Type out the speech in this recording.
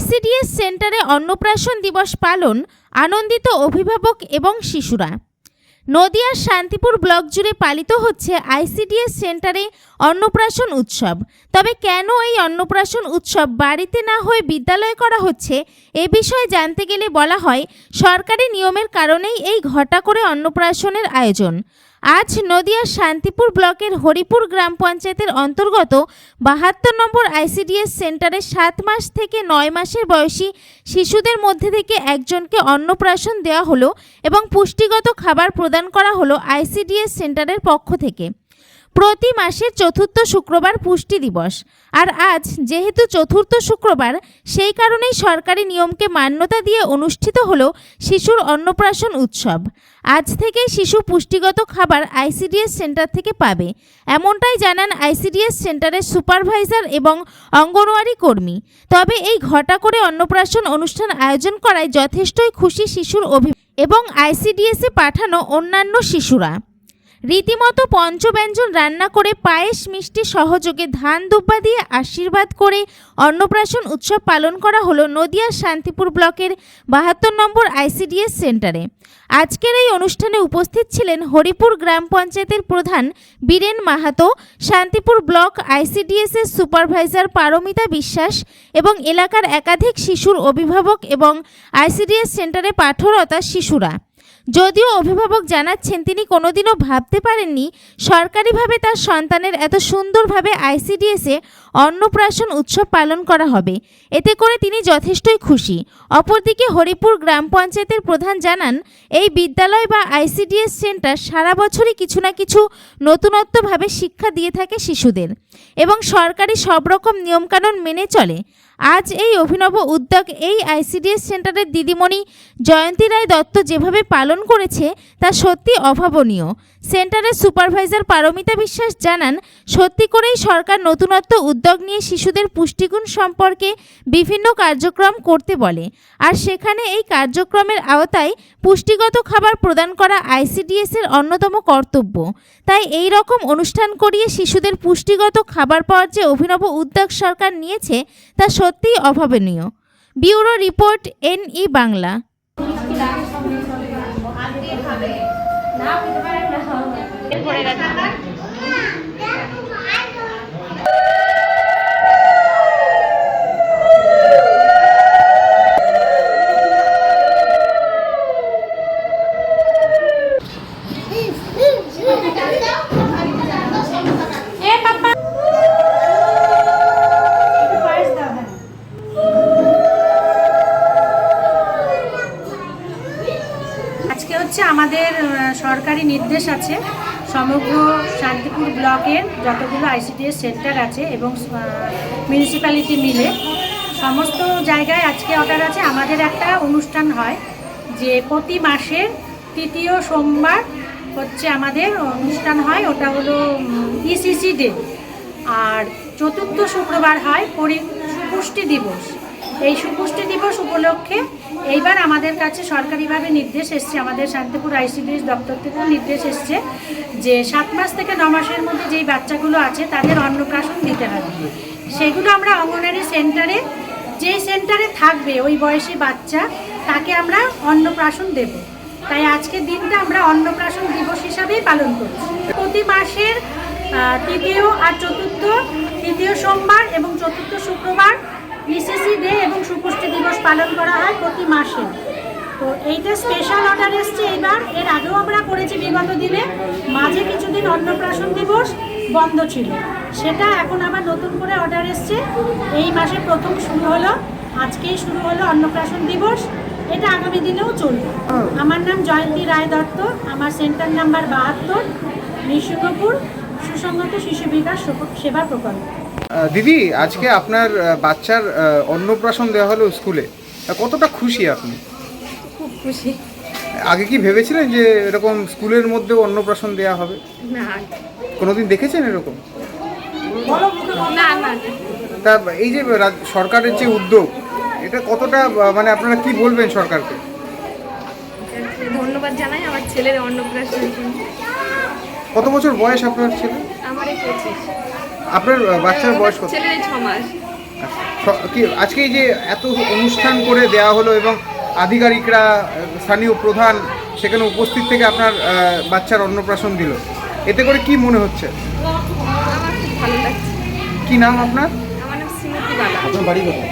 ICDS সেন্টারে অন্নপ্রাশন দিবস পালন আনন্দিত অভিভাবক এবং শিশুরা। নদিয়ার শান্তিপুর ব্লক জুড়ে পালিত হচ্ছে আইসিডিএস সেন্টারে অন্নপ্রাশন উৎসব। তবে কেন এই অন্নপ্রাশন উৎসব বাড়িতে না হয়ে বিদ্যালয়ে করা হচ্ছে, এ বিষয়ে জানতে গেলে বলা হয়, সরকারি নিয়মের কারণেই এই ঘটা করে অন্নপ্রাশনের আয়োজন। আজ নদিয়ার শান্তিপুর ব্লকের হরিপুর গ্রাম পঞ্চায়েতের অন্তর্গত বাহাত্তর নম্বর আইসিডিএস সেন্টারে সাত মাস থেকে নয় মাসের বয়সী শিশুদের মধ্যে থেকে একজনকে অন্নপ্রাশন দেওয়া হলো এবং পুষ্টিগত খাবার প্রদান করা হলো আইসিডিএস সেন্টারের পক্ষ থেকে। প্রতি মাসের চতুর্থ শুক্রবার পুষ্টি দিবস। আর আজ, যেহেতু চতুর্থ শুক্রবার, সেই কারণেই সরকারি নিয়মকে মান্যতা দিয়ে অনুষ্ঠিত হলো শিশুর অন্নপ্রাশন উৎসব। আজ থেকেই শিশু পুষ্টিগত খাবার আইসিডিএস সেন্টার থেকে পাবে। এমনটাই জানান আইসিডিএস সেন্টারের সুপারভাইজার এবং অঙ্গনওয়াড়ি কর্মী। তবে এই ঘটা করে অন্নপ্রাশন অনুষ্ঠান আয়োজন করায় যথেষ্টই খুশি শিশুর অভি এবং আইসিডিএসে পাঠানো অন্যান্য শিশুরা। রীতিমতো পঞ্চব্যঞ্জন রান্না করে পায়েস, মিষ্টি, সহযোগে ধান দুব্বা দিয়ে আশীর্বাদ করে অন্নপ্রাশন উৎসব পালন করা হলো নদিয়ার শান্তিপুর ব্লকের বাহাত্তর নম্বর আইসিডিএস সেন্টারে। আজকের এই অনুষ্ঠানে উপস্থিত ছিলেন হরিপুর গ্রাম পঞ্চায়েতের প্রধান বীরেন মাহাতো, শান্তিপুর ব্লক আইসিডিএসের সুপারভাইজার পারমিতা বিশ্বাস এবং এলাকার একাধিক শিশুর অভিভাবক এবং আইসিডিএস সেন্টারে পাঠরতা শিশুরা। যদিও অভিভাবক জানাচ্ছেন তিনি কোনোদিনও ভাবতে পারেননি সরকারিভাবে তার সন্তানের এত সুন্দরভাবে আইসিডিএসে অন্নপ্রাশন উৎসব পালন করা হবে। এতে করে তিনি যথেষ্টই খুশি। অপরদিকে হরিপুর গ্রাম পঞ্চায়েতের প্রধান জানান, এই বিদ্যালয় বা আইসিডিএস সেন্টার সারা বছরই কিছু না কিছু নতুনত্বভাবে শিক্ষা দিয়ে থাকে শিশুদের। এবং সরকারি সব রকম নিয়মকানুন মেনে চলে। আজ এই অভিনব উদ্যোগ এই আইসিডিএস সেন্টারের দিদিমণি জয়ন্তী রায় দত্ত যেভাবে পালন করেছে, তা সত্যি অভাবনীয়। সেন্টারের সুপারভাইজার পারমিতা বিশ্বাস জানান, সত্যি করেই সরকার নতুনত্ব উদ্যোগ নিয়ে শিশুদের পুষ্টিগুণ সম্পর্কে বিভিন্ন কার্যক্রম করতে বলে। আর সেখানে এই কার্যক্রমের আওতায় পুষ্টিগত খাবার প্রদান করা আইসিডিএস এর অন্যতম কর্তব্য। তাই এই রকম অনুষ্ঠান করিয়ে শিশুদের পুষ্টিগত খাবার পাওয়ার যে অভিনব উদ্যোগ সরকার নিয়েছে, তা সত্যিই অভাবনীয়। Bureau report NE Bangla. আজকে হচ্ছে আমাদের সরকারি নির্দেশ আছে। সমগ্র শান্তিপুর ব্লকের যতগুলো আইসিডিএস সেন্টার আছে এবং মিউনিসিপ্যালিটি মিলে, সমস্ত জায়গায় আজকে অর্ডার আছে। আমাদের একটা অনুষ্ঠান হয় যে প্রতি মাসের তৃতীয় সোমবার হচ্ছে আমাদের অনুষ্ঠান হয়, ওটা হলো ইসিসি ডে আর চতুর্থ শুক্রবার হয় পরি পুষ্টি দিবস। এই সুপুষ্টি দিবস উপলক্ষে এইবার আমাদের কাছে সরকারিভাবে নির্দেশ এসছে, আমাদের শান্তিপুর আইসিডিএস দপ্তর থেকেও নির্দেশ এসছে যে সাত মাস থেকে ন মাসের মধ্যে যেই বাচ্চাগুলো আছে তাদের অন্নপ্রাশন দিতে হবে। সেগুলো আমরা অঙ্গনারী সেন্টারে, যেই সেন্টারে থাকবে ওই বয়সী বাচ্চা, তাকে আমরা অন্নপ্রাশন দেব। তাই আজকের দিনটা আমরা অন্নপ্রাশন দিবস হিসাবেই পালন করছি। প্রতি মাসের তৃতীয় আর চতুর্থ, তৃতীয় সোমবার এবং চতুর্থ শুক্রবার বিসিসি ডে এবং সুপুষ্টি দিবস পালন করা হয় প্রতি মাসে। তো এইটা স্পেশাল অর্ডার এসছে এইবার এর আগেও আমরা করেছি বিগত দিনে। মাঝে কিছুদিন অন্নপ্রাশন দিবস বন্ধ ছিল। সেটা এখন আবার নতুন করে অর্ডার এসছে। এই মাসে প্রথম শুরু হলো। আজকেই শুরু হলো অন্নপ্রাশন দিবস। এটা আগামী দিনেও চলবে। আমার নাম জয়ন্তী রায় দত্ত। আমার সেন্টার নাম্বার বাহাত্তর নৃসিংহপুর শিশু বিকাশ সেবা প্রকল্প। দিদি আজকে আপনার বাচ্চার অন্নপ্রাশন দেওয়া হলো স্কুলে। কতটা খুশি আপনি? খুব খুশি। আগে কি ভেবেছিলেন যে এরকম স্কুলের মধ্যেও অন্নপ্রাশন দেওয়া হবে? না। কোনোদিন দেখেছেন এরকম? না না। তা এই যে সরকারের যে উদ্যোগ এটা কতটা মানে আপনারা কি বলবেন সরকারকে? ধন্যবাদ জানাই আমার ছেলের অন্নপ্রাশন কত বছর বয়স আপনার ছেলে? আমার আপনার বাচ্চার বয়স কত? ছেলের এই ছ মাস। কি আজকে যে এত অনুষ্ঠান করে দেওয়া হলো এবং আধিকারিকরা স্থানীয় প্রধান সেখানে উপস্থিত থেকে আপনার বাচ্চার অন্নপ্রাশন দিল। এতে করে কি মনে হচ্ছে? আমার খুব ভালো লাগছে। কি নাম আপনার? আমার নাম শ্রীমতী বালা। আপনার বাড়ি কোথায়?